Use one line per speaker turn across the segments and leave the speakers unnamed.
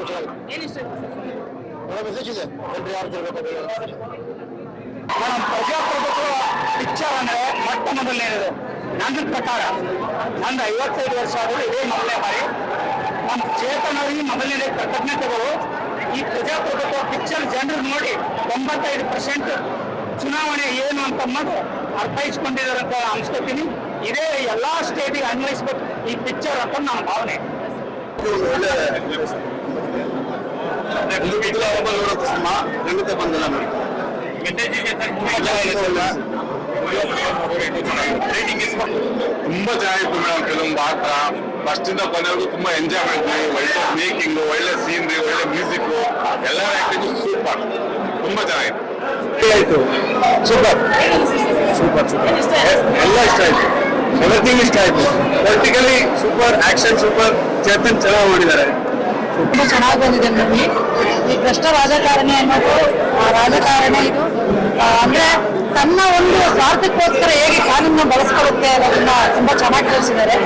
ಒಳ್ಳೆ ಮೆಸೇಜ್ ಇದೆ. ಎಲ್ರು ಯಾರು ತಿಳ್ಬೇಕು ಮೇಡಮ್ ಪ್ರಜಾಪ್ರಭುತ್ವ ಪಿಕ್ಚರ್ ಅಂದ್ರೆ ಮೊಟ್ಟ ಮೊದಲನೇದು ನನ್ನ ಪ್ರಕಾರ ನಂದು ಐವತ್ತೈದು ವರ್ಷ ಆದರೂ ಇದೇ ಮೊದಲನೇ ಬಾರಿ. ನಮ್ಮ ಚೇತನರಿಗೆ ಮೊದಲನೇ ಕೃತಜ್ಞತೆಗಳು. ಈ ಪ್ರಜಾಪ್ರಭುತ್ವ ಪಿಕ್ಚರ್ ಜನರು ನೋಡಿ ತೊಂಬತ್ತೈದು ಪರ್ಸೆಂಟ್ ಚುನಾವಣೆ ಏನು ಅಂತ ಅನ್ನೋದು ಅರ್ಥೈಸ್ಕೊಂಡಿದ್ದಾರೆ ಅಂತ ಅನ್ಸ್ಕೊತೀನಿ. ಇದೇ ಎಲ್ಲಾ ಸ್ಟೇಟಿಗೆ ಅನ್ವಯಿಸ್ಬೇಕು ಈ ಪಿಕ್ಚರ್ ಅಂತ ನನ್ನ ಭಾವನೆ. ಸಿನಿಮಾ ಖಂಡಿತ ಬಂದಿಲ್ಲ
ತುಂಬಾ ಚೆನ್ನಾಗಿತ್ತು ಮೇಡಮ್ ಫಿಲ್ಮ್ ಪಾತ್ರ. ಫಸ್ಟ್ ಇಂದ ಕೊನೆವರೆಗೂ ತುಂಬಾ ಎಂಜಾಯ್ ಮಾಡಿದ್ವಿ. ಒಳ್ಳೆ ಮೇಕಿಂಗ್ ಒಳ್ಳೆ ಸೀನ್ರಿ ಒಳ್ಳೆ ಮ್ಯೂಸಿಕ್ ಎಲ್ಲ ಆಕ್ಟಿಂಗ್ ಸೂಪರ್ ತುಂಬಾ ಚೆನ್ನಾಗಿತ್ತು.
ಸೂಪರ್ ಸೂಪರ್ ಸೂಪರ್ ಎಲ್ಲ ಇಷ್ಟ ಆಯ್ತು. ಎವ್ರಿಥಿಂಗ್ ಇಷ್ಟ ಆಯ್ತು. Politically super action super Chetan ಚೆನ್ನಾಗಿ ಮಾಡಿದ್ದಾರೆ.
ತುಂಬಾ ಚೆನ್ನಾಗಿ ಬಂದಿದೆ ಮೂವಿ ಈ ಭ್ರಷ್ಟ ರಾಜಕಾರಣಿ ಅನ್ನೋದು ಆ ರಾಜಕಾರಣ ಇದು ಅಂದ್ರೆ ತನ್ನ ಒಂದು ಸ್ವಾರ್ಥಕ್ಕೋಸ್ಕರ ಹೇಗೆ ಕಾನೂನನ್ನ ಬಳಸ್ಕೊಳ್ಳುತ್ತೆ ಅನ್ನೋದನ್ನ ತುಂಬಾ ಚೆನ್ನಾಗಿ ತೋರಿಸಿದ್ದಾರೆ.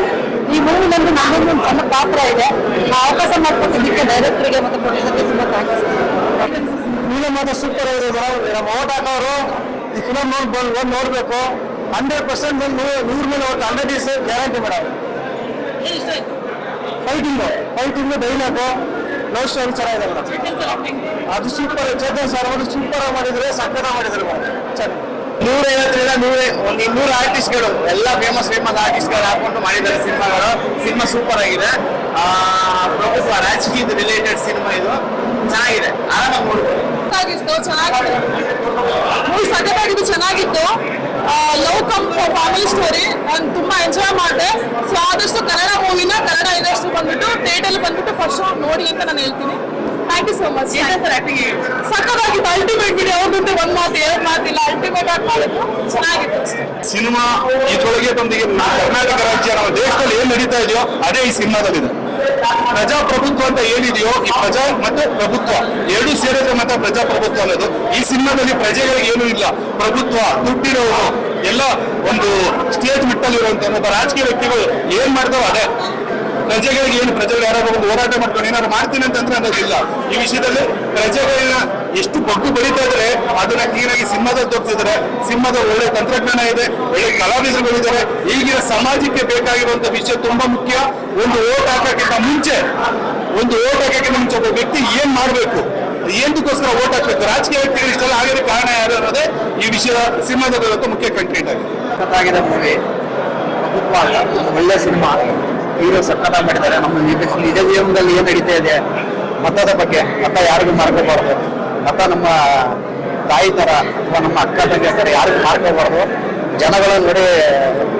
ಈ ಮೂವಿನಲ್ಲಿ ನಂದು ಒಂದು ಸಣ್ಣ ಪಾತ್ರ ಇದೆ. ಆ ಅವಕಾಶ ಮಾಡ್ಕೊಟ್ಟಿದ್ದಕ್ಕೆ ಡೈರೆಕ್ಟರ್ಗೆ ಮತ್ತು ಪ್ರೊಡ್ಯೂಸರ್ಗೆ ತುಂಬಾ ಥ್ಯಾಂಕ್ಸ್
ಫಿಲಮ್ ಮಾತ್ರ ಸೂಪರ್ ಅವರು ನಮ್ಮ ಈ ಫಿಲಮ್ ನೋಡಿ ಬಂದು ನೋಡಬೇಕು. ಹಂಡ್ರೆಡ್ ಪರ್ಸೆಂಟ್ ಬಂದು ನೂರ ಮೇಲೆ vote hundred is guarantee madam
fighting fighting ಆಯ್ತು.
Fighting fighting dialogue love story ಚೆನ್ನಾಗಿದೆ ಮೇಡಮ್. ಅದು ಸೂಪರ್ ಚೇತನ್ ಸರ್ ಅವರು ಸೂಪರ್ ಮಾಡಿದ್ರೆ ಸಂಕಟ ಮಾಡಿದ್ರು ಚೆನ್ನಾಗಿ ನೂರೈವತ್ತರಿಂದ ನೂರೇ ಒಂದು ಇನ್ನೂರು ಆರ್ಟಿಸ್ಟ್ಗಳು ಎಲ್ಲ ಫೇಮಸ್ ಫೇಮಸ್ ಆರ್ಟಿಸ್ಟ್ಗಳು ಹಾಕೊಂಡು ಮಾಡಿದ್ದಾರೆ ಸಿನಿಮಾಗಳು. ಸಿನಿಮಾ ಸೂಪರ್ ಆಗಿದೆ. ಪ್ರಭುತ್ವ ರಾಜಕೀಯದ ರಿಲೇಟೆಡ್ ಸಿನಿಮಾ ಇದು. ಚೆನ್ನಾಗಿದೆ. ಆರಾಮಾಗಿ ನೋಡ್ಬೋದು.
ಚೆನ್ನಾಗಿತ್ತು. ಚೆನ್ನಾಗಿತ್ತು ಲವ್ ಕಮ್ ಫ್ಯಾಮಿಲಿ ಸ್ಟೋರಿ ನಾನು ತುಂಬಾ ಎಂಜಾಯ್ ಮಾಡಿದೆ. ನೋಡಿ ಅಂತ ನಾನು ಹೇಳ್ತೀನಿ. ಥ್ಯಾಂಕ್ ಯು ಸೋ ಮಚ್
ಹೇಗೆ?
ಅಲ್ಟಿಮೇಟ್ ಬಿಡಿ ಅವ್ರ ಒಂದ್ ಮಾತು ಎರಡ್ ಮಾತಿಲ್ಲ ಅಲ್ಟಿಮೇಟ್ ಆಗಿ ಮಾಡಿದ್ರು. ಚೆನ್ನಾಗಿತ್ತು ಅಷ್ಟೇ.
ಸಿನಿಮಾ ಇದ್ರೊಳಗೆ ಬಂದಿಗೆ ಕರ್ನಾಟಕ ರಾಜ್ಯ ನಮ್ಮ ದೇಶದಲ್ಲಿ ಏನ್ ನಡೀತಾ ಇದೆಯೋ ಅದೇ ಈ ಸಿನಿಮಾದಲ್ಲಿದೆ. ಪ್ರಜಾಪ್ರಭುತ್ವ ಅಂತ ಏನಿದೆಯೋ ಈ ಪ್ರಜಾ ಮತ್ತೆ ಪ್ರಭುತ್ವ ಎರಡು ಸೇರಿದ್ರೆ ಮಾತ್ರ ಪ್ರಜಾಪ್ರಭುತ್ವ ಅನ್ನೋದು. ಈ ಸಿನಿಮಾದಲ್ಲಿ ಪ್ರಜೆಗಳಿಗೆ ಏನೂ ಇಲ್ಲ. ಪ್ರಭುತ್ವ ದುಡ್ಡಿರೋರು ಎಲ್ಲ ಒಂದು ಸ್ಟೇಟ್ ಮಿಟ್ಟಲ್ಲಿರುವಂತ ಒಬ್ಬ ರಾಜಕೀಯ ವ್ಯಕ್ತಿಗಳು ಏನ್ ಮಾಡ್ತಾರೋ ಅದೇ. ಪ್ರಜೆಗಳಿಗೆ ಏನು, ಪ್ರಜೆಗಳು ಯಾರಾದ್ರೂ ಒಂದು ಹೋರಾಟ ಮಾಡ್ಕೊಂಡು ಏನಾದ್ರು ಮಾಡ್ತೀನಿ ಅಂತಂದ್ರೆ ಅನ್ನೋದಿಲ್ಲ ಈ ವಿಷಯದಲ್ಲಿ ಪ್ರಜೆಗಳನ್ನ ಎಷ್ಟು ಬಗ್ಗು ಬರೀತಾ ಇದ್ರೆ ಅದನ್ನ ಕ್ಲೀನಾಗಿ ಸಿನಿಮಾದಲ್ಲಿ ತೋರಿಸಿದ್ರೆ ಸಿಂಹದ ಒಳ್ಳೆ ತಂತ್ರಜ್ಞಾನ ಇದೆ, ಒಳ್ಳೆ ಕಲಾವಿದರುಗಳಿದ್ದಾರೆ ಈಗಿನ ಸಮಾಜಕ್ಕೆ ಬೇಕಾಗಿರುವಂತ ವಿಷಯ ತುಂಬಾ ಮುಖ್ಯ. ಒಂದು ಓಟ್ ಹಾಕಕ್ಕಿಂತ ಮುಂಚೆ, ಒಂದು ಓಟ್ ಹಾಕಕ್ಕಿಂತ ಮುಂಚೆ ಒಬ್ಬ ವ್ಯಕ್ತಿ ಏನ್ ಮಾಡ್ಬೇಕು? ಏನಕ್ಕೋಸ್ಕರ ಓಟ್ ಹಾಕ್ಬೇಕು? ರಾಜಕೀಯ ವ್ಯಕ್ತಿಗಳು ಇಷ್ಟೆಲ್ಲ ಆಗಿರೋ ಕಾರಣ ಯಾರು ಅನ್ನೋದೇ ಈ ವಿಷಯ ಸಿನಿಮಾದ ಮುಖ್ಯ ಕಂಟೆಂಟ್ ಆಗಿದೆ.
ಒಳ್ಳೆ ಸಿನಿಮಾ. ಹೀರೋ ಸಖತ್ತಾಗಿ ಮಾಡಿದ್ದಾರೆ. ನಮ್ಮ ನಿಜ ನಿಜ ಜೀವನದಲ್ಲಿ ಏನ್ ನಡೀತಾ ಇದೆ ಮತದ ಬಗ್ಗೆ ಮತ ಯಾರಿಗೂ ಮಾರ್ಕೋಬಾರ್ದು. ಮತ ನಮ್ಮ ತಾಯಿ ತರ ಅಥವಾ ನಮ್ಮ ಅಕ್ಕ ತಂಗಿ ತರ ಯಾರಿಗೂ ಮಾರ್ಕೋಬಾರ್ದು. ಜನಗಳ ನೋಡಿ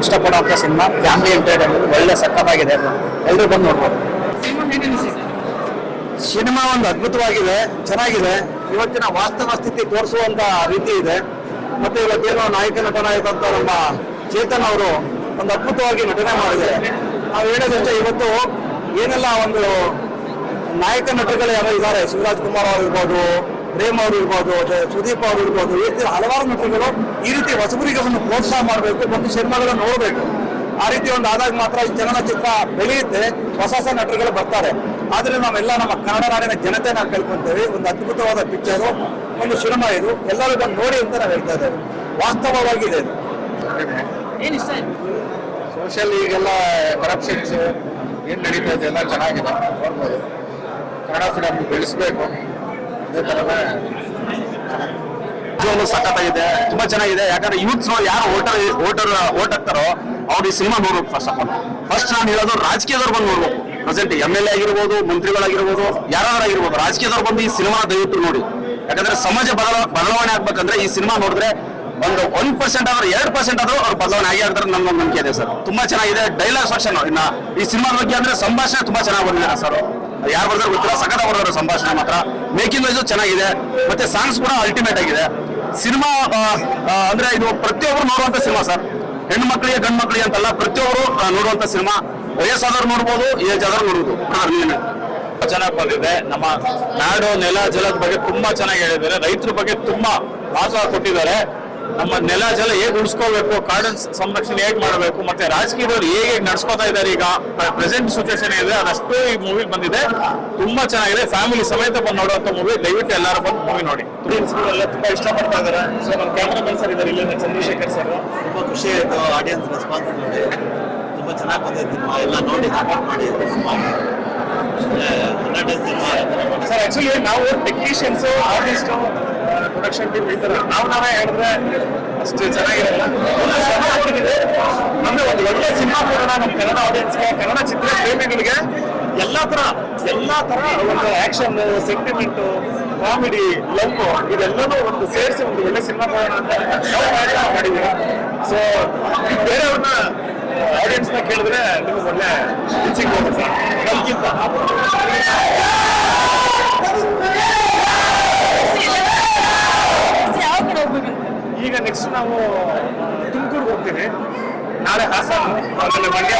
ಇಷ್ಟಪಡುವಂತ ಸಿನಿಮಾ ಫ್ಯಾಮಿಲಿ ಎಂಟರ್ಟೈನ್ಮೆಂಟ್ ಒಳ್ಳೆ ಸಖತ್ತಾಗಿದೆ ಎಲ್ಲರೂ ಬಂದು ನೋಡ್ಬೋದು.
ಸಿನಿಮಾ
ಒಂದು ಅದ್ಭುತವಾಗಿದೆ ಚೆನ್ನಾಗಿದೆ. ಇವತ್ತಿನ ವಾಸ್ತವ ಸ್ಥಿತಿ ತೋರಿಸುವಂತ ರೀತಿ ಇದೆ. ಮತ್ತೆ ಇವತ್ತೇನೋ ನಾಯಕ ನಟನಾಯಕಂತ ನಮ್ಮ ಚೇತನ್ ಅವರು ಒಂದು ಅದ್ಭುತವಾಗಿ ನಟನೆ ಮಾಡಿದ್ದಾರೆ. ನಾವು ಹೇಳೋದಷ್ಟೇ ಇವತ್ತು ಏನೆಲ್ಲ ಒಂದು ನಾಯಕ ನಟರುಗಳು ಯಾರೋ ಇದ್ದಾರೆ, ಶಿವರಾಜ್ ಕುಮಾರ್ ಅವರು ಇರ್ಬೋದು, ಪ್ರೇಮ್ ಅವರು ಇರ್ಬೋದು ಸುದೀಪ್ ಅವರು ಇರ್ಬೋದು, ಈ ರೀತಿ ಹಲವಾರು ನಟರುಗಳು ಈ ರೀತಿ ಹೊಸಬರಿಗೆ ಒಂದು ಪ್ರೋತ್ಸಾಹ ಮಾಡಬೇಕು, ಮತ್ತು ಸಿನಿಮಾಗಳನ್ನು ನೋಡಬೇಕು. ಆ ರೀತಿ ಒಂದು ಆದಾಗ ಮಾತ್ರ ಈ ಚಲನಚಿತ್ರ ಬೆಳೆಯುತ್ತೆ, ಹೊಸ ಹೊಸ ನಟರುಗಳು ಬರ್ತಾರೆ. ಆದ್ರೆ ನಾವೆಲ್ಲ ನಮ್ಮ ಕನ್ನಡ ನಾಡಿನ ಜನತೆ ನಾವು ಕೇಳ್ಕೊಂತೇವೆ, ಒಂದು ಅದ್ಭುತವಾದ ಪಿಕ್ಚರು ಒಂದು ಸಿನಿಮಾ ಇದು, ಎಲ್ಲರೂ ಬಂದು ನೋಡಿ ಅಂತ ನಾವು ಹೇಳ್ತಾ ಇದ್ದೇವೆ. ವಾಸ್ತವವಾಗಿದೆ ಇದು. ಸೋಷಿಯಲ್ ಈಗೆಲ್ಲ ಕರಪ್ಷನ್ಸ್ ಏನು ನಡೀತಾ ಇದೆ ಎಲ್ಲ ಚೆನ್ನಾಗಿದೆ. ನೋಡ್ಬೋದು. ಕನ್ನಡ ಫಿಲಮ್ ಬೆಳೆಸ್ಬೇಕು. ಅದೇ ಥರನೇ
ಸಖತ್ತಾಗಿದೆ. ತುಂಬಾ ಚೆನ್ನಾಗಿದೆ. ಯಾಕಂದ್ರೆ ಯೂತ್ಸ್ ಯಾರು ಓಟರ್ ಓಟರ್ ಓಟ್ ಹಾಕ್ತಾರೋ ಅವ್ರು ಈ ಸಿನಿಮಾ ನೋಡ್ಬೇಕು ಫಸ್ಟ್ ಆಫ್ ಆಲ್ ಫಸ್ಟ್ ನಾನು ಹೇಳೋದು ರಾಜಕೀಯದವ್ರು ಬಂದು ನೋಡ್ಬೇಕು. ಪ್ರೆಸೆಂಟ್ ಎಂ ಎಲ್ ಎ ಆಗಿರ್ಬೋದು, ಮಂತ್ರಿಗಳಾಗಿರ್ಬೋದು, ಯಾರಾದ್ರೂ ಆಗಿರ್ಬೋದು, ರಾಜಕೀಯದವ್ರು ಬಂದು ಈ ಸಿನಿಮಾ ದಯವಿಟ್ಟು ನೋಡಿ. ಯಾಕಂದ್ರೆ ಸಮಾಜ ಬದಲ ಬದಲಾವಣೆ ಆಗ್ಬೇಕಂದ್ರೆ ಈ ಸಿನಿಮಾ ನೋಡಿದ್ರೆ ಒಂದು ಒನ್ ಪರ್ಸೆಂಟ್ ಆದ್ರೆ, ಎರಡು ಪರ್ಸೆಂಟ್ ಆದ್ರೂ ಅವ್ರು ಬದಲಾವಣೆ ಆಗಿ ಆಗ್ತಾರೆ ನನ್ನ ನಂಬಿಕೆ ಇದೆ ಸರ್. ತುಂಬಾ ಚೆನ್ನಾಗಿದೆ. ಡೈಲಾಗ್ ಸೆಕ್ಷನ್ ಇನ್ನ ಈ ಸಿನಿಮಾ ಬಗ್ಗೆ ಅಂದ್ರೆ ಸಂಭಾಷಣೆ ತುಂಬಾ ಚೆನ್ನಾಗಿ ಬಂದಿದೆ ಸರ್. ಯಾರು ಬರ್ತಾರೆ ಗೊತ್ತಿಲ್ಲ. ಸಖತ ಬರ್ತಾರೆ ಸಂಭಾಷಣೆ ಮಾತ್ರ. ಮೇಕಿಂಗ್ ವೈಸು ಚೆನ್ನಾಗಿದೆ. ಮತ್ತೆ ಸಾಂಗ್ಸ್ ಕೂಡ ಅಲ್ಟಿಮೇಟ್ ಆಗಿದೆ. ಸಿನಿಮಾ ಅಂದ್ರೆ ಇದು ಪ್ರತಿಯೊಬ್ಬರು ನೋಡುವಂತ ಸಿನಿಮಾ ಸರ್. ಹೆಣ್ಣು ಮಕ್ಕಳಿಗೆ, ಗಂಡು ಮಕ್ಕಳಿಗೆ ಅಂತಲ್ಲ ಪ್ರತಿಯೊಬ್ಬರು ನೋಡುವಂತ ಸಿನಿಮಾ. ವಯಸ್ಸಾದವ್ರು ನೋಡ್ಬೋದು, ಏಜ್ ಆದವ್ರು ನೋಡ್ಬೋದು.
ಚೆನ್ನಾಗಿ ಬಂದಿದೆ. ನಮ್ಮ ನಾಡು, ನೆಲ, ಜಲದ ಬಗ್ಗೆ ತುಂಬಾ ಚೆನ್ನಾಗಿ ಹೇಳಿದ್ದಾರೆ. ರೈತರ ಬಗ್ಗೆ ತುಂಬಾ ಆಸ ಕೊಟ್ಟಿದ್ದಾರೆ. ನಮ್ಮ ನೆಲ ಜಲ ಹೇಗೆ ಉಳಿಸ್ಕೋಬೇಕು ಕಾಡನ್ ಸಂರಕ್ಷಣೆ ಹೇಗೆ ಮಾಡಬೇಕು, ಮತ್ತೆ ರಾಜಕೀಯದವರು ಹೇಗೆ ನಡ್ಸ್ಕೊತಾ ಇದ್ದಾರೆ ಈಗ ಪ್ರೆಸೆಂಟ್ ಸಿಚುವೇಶನ್ ಇದೆ ಅದಷ್ಟು ಈ ಮೂವಿ ಬಂದಿದೆ. ತುಂಬಾ ಚೆನ್ನಾಗಿದೆ. ಫ್ಯಾಮಿಲಿ ಸಮೇತ ಬಂದು ನೋಡುವಂತ ಮೂವಿ ದಯವಿಟ್ಟು ಎಲ್ಲರೂ ಬಂದು ಮೂವಿ ನೋಡಿ.
ಎಲ್ಲ ತುಂಬಾ ಇಷ್ಟಪಡ್ತಾ ಇದ್ದಾರೆ ಸೊ ನಮ್ಮ ಕ್ಯಾಮ್ರಾಮನ್ ಸರ್ ಇದ್ದಾರೆ ಚಂದ್ರಶೇಖರ್ ಸರ್
ತುಂಬಾ ಖುಷಿ ಆಯಿತು ಆಡಿಯನ್ಸ್ ರೆಸ್ಪಾನ್ಸ್ ನೋಡಿ. ತುಂಬಾ ಚೆನ್ನಾಗಿ ಬಂದಿದೆ ಎಲ್ಲ ನೋಡಿ ಸಪೋರ್ಟ್ ಮಾಡಿ.
ಸರ್ ಆಕ್ಚುಲಿ ನಾವು ಟೆಕ್ನಿಷಿಯನ್ಸ್ ಆರ್ಟಿಸ್ಟ್ ಪ್ರೊಡಕ್ಷನ್ ಟೀಮ್ ಈ ನಾವು ನಾವೇ ಹೇಳಿದ್ರೆ ಅಷ್ಟು ಚೆನ್ನಾಗಿರಲ್ಲ. ಒಂದು ಒಂದು ಒಳ್ಳೆ ಸಿನಿಮಾ ಕೊಡೋಣ ನಮ್ಮ ಕನ್ನಡ ಆಡಿಯನ್ಸ್ಗೆ ಕನ್ನಡ ಚಿತ್ರ ಪ್ರೇಮಿಗಳಿಗೆ ಎಲ್ಲ ತರ, ಎಲ್ಲಾ ತರ ಒಂದು ಆಕ್ಷನ್ ಸೆಂಟಿಮೆಂಟ್ ಕಾಮಿಡಿ ಲವ್ ಇದೆಲ್ಲನೂ ಒಂದು ಸೇರಿಸಿ ಒಂದು ಒಳ್ಳೆ ಸಿನಿಮಾ ಕೊಡೋಣ ಅಂತ ಮಾಡಿದ್ದೀವಿ. ಸೊ ಬೇರೆಯವ್ರನ್ನ ಆಡಿಯನ್ಸ್ನ ಕೇಳಿದ್ರೆ ನಿಮ್ಗೆ ಒಳ್ಳೆ ಸಿಗ್ಬೋದು ಸರ್. ಈಗ ನೆಕ್ಸ್ಟ್ ನಾವು, ತುಮಕೂರ್ಗೆ ಹೋಗ್ತೀವಿ. ನಾಳೆ ಹಾಸನ, ಆಮೇಲೆ ಮಂಡ್ಯ.